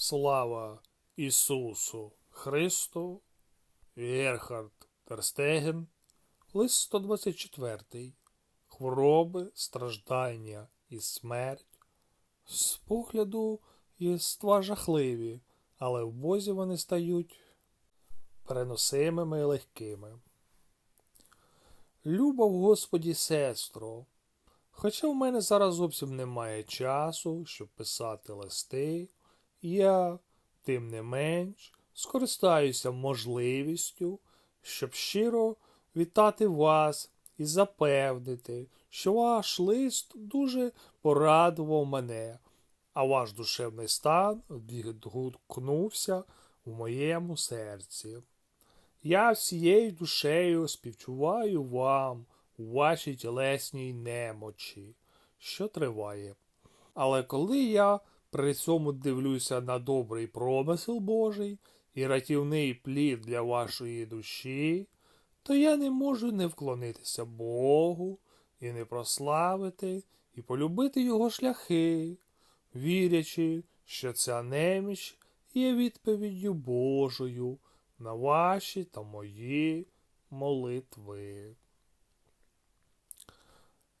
Слава Ісусу Христу, Герхард Терстеген, лист 124. Хвороби, страждання і смерть. З погляду єства жахливі, але в Бозі вони стають переносимими і легкими. Люба в Господі, сестро, хоча в мене зараз зовсім немає часу, щоб писати листи, я, тим не менш, скористаюся можливістю, щоб щиро вітати вас і запевнити, що ваш лист дуже порадував мене, а ваш душевний стан відгукнувся у моєму серці. Я всією душею співчуваю вам у вашій тілесній немочі, що триває. Але коли я при цьому дивлюся на добрий промисел Божий і ратівний плід для вашої душі, то я не можу не вклонитися Богу і не прославити і полюбити його шляхи, вірячи, що ця неміч є відповіддю Божою на ваші та мої молитви.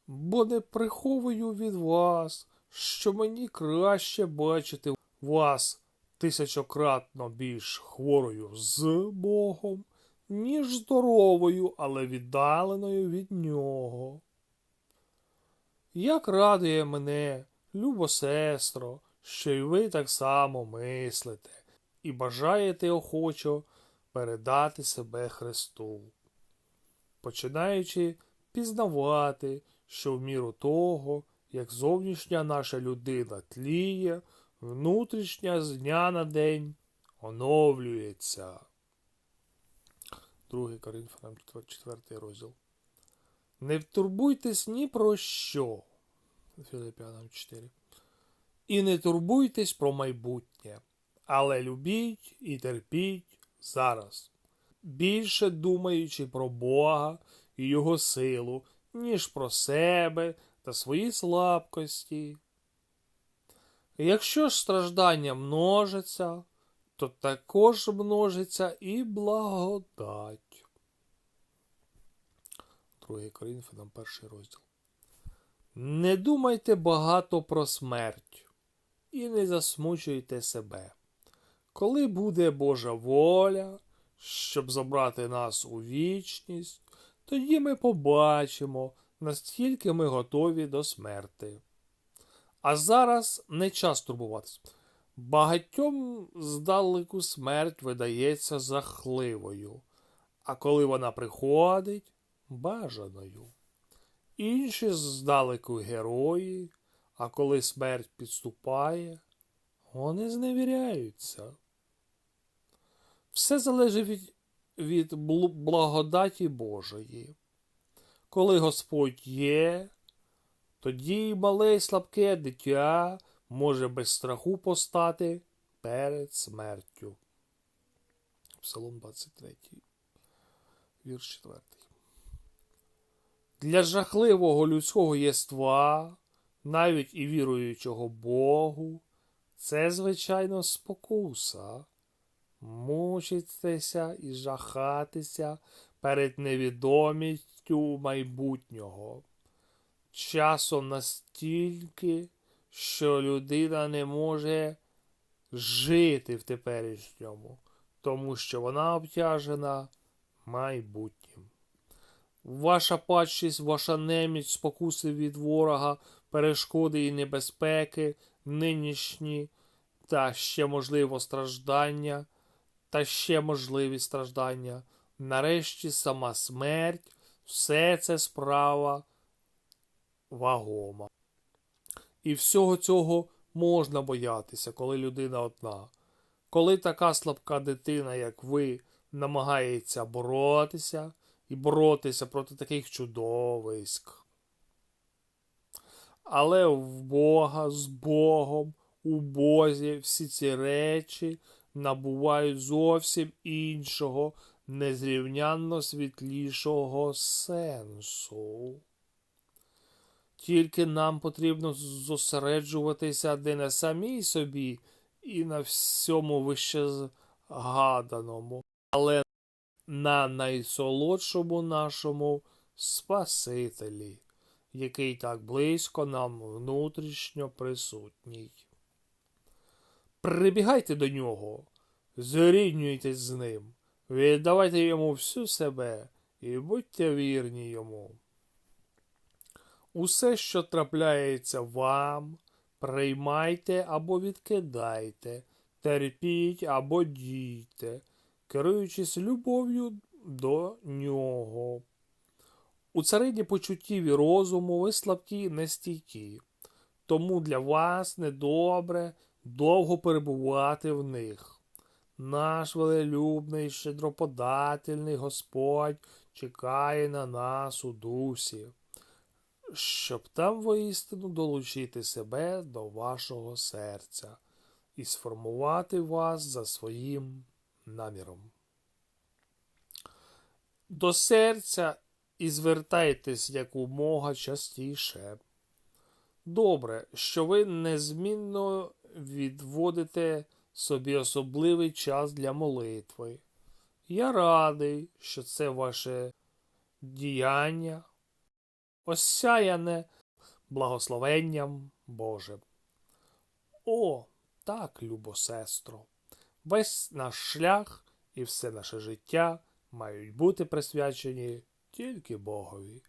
Бо не приховую від вас, що мені краще бачити вас тисячократно більш хворою з Богом, ніж здоровою, але віддаленою від нього. Як радує мене, любо сестро, що й ви так само мислите і бажаєте охочо передати себе Христу, починаючи пізнавати, що в міру того, як зовнішня наша людина тліє, внутрішня з дня на день оновлюється. 2 Коринфянам 4 розділ. Не турбуйтесь ні про що. Філіппіанам 4. І не турбуйтесь про майбутнє, але любіть і терпіть зараз, більше думаючи про Бога і Його силу, ніж про себе та свої слабкості. Якщо ж страждання множиться, то також множиться і благодать. 2 Коринфянам перший розділ. Не думайте багато про смерть і не засмучуйте себе. Коли буде Божа воля, щоб забрати нас у вічність, тоді ми побачимо, наскільки ми готові до смерти. А зараз не час турбуватись. Багатьом здалеку смерть видається жахливою, а коли вона приходить бажаною. Інші здалеку герої, а коли смерть підступає, вони зневіряються. Все залежить від благодаті Божої. Коли Господь є, тоді мале й слабке дитя може без страху постати перед смертю. Псалом 23, вірш 4. Для жахливого людського єства, навіть і віруючого Богу, це, звичайно, спокуса, мучитися і жахатися перед невідомістю майбутнього. Часом настільки, що людина не може жити в теперішньому, тому що вона обтяжена майбутнім. Ваша падшість, ваша неміч, спокуси від ворога, перешкоди і небезпеки, нинішні та ще можливо страждання, та ще можливі страждання, нарешті сама смерть, все це справа вагома. І всього цього можна боятися, коли людина одна. Коли така слабка дитина, як ви, намагається боротися і боротися проти таких чудовиськ. Але в Бога з Богом у Бозі всі ці речі набувають зовсім іншого, незрівнянно світлішого сенсу. Тільки нам потрібно зосереджуватися де на самій собі і на всьому вище згаданому, але на найсолодшому нашому Спасителі, який так близько нам внутрішньо присутній. Прибігайте до нього, зріднюйтесь з ним, віддавайте йому всю себе і будьте вірні йому. Усе, що трапляється вам, приймайте або відкидайте, терпіть або дійте, керуючись любов'ю до нього. У царині почуттів і розуму ви слабкі нестійкі, тому для вас недобре довго перебувати в них. Наш велелюбний, щедроподательний Господь чекає на нас у дусі, щоб там воістину долучити себе до вашого серця і сформувати вас за своїм наміром. До серця і звертайтесь якомога частіше. Добре, що ви незмінно відводите собі особливий час для молитви. Я радий, що це ваше діяння, осяяне благословенням Божим. О, так, любо сестро, весь наш шлях і все наше життя мають бути присвячені тільки Богові.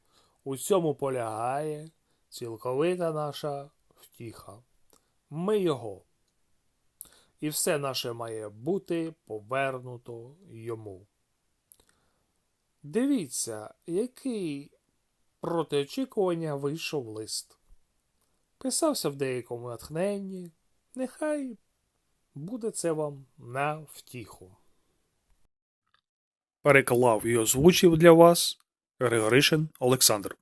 У цьому полягає цілковита наша втіха. Ми Його. І все наше має бути повернуто йому. Дивіться, який проти очікування вийшов лист. Писався в деякому натхненні. Нехай буде це вам на втіху. Переклав і озвучив для вас Григоришин Олександр.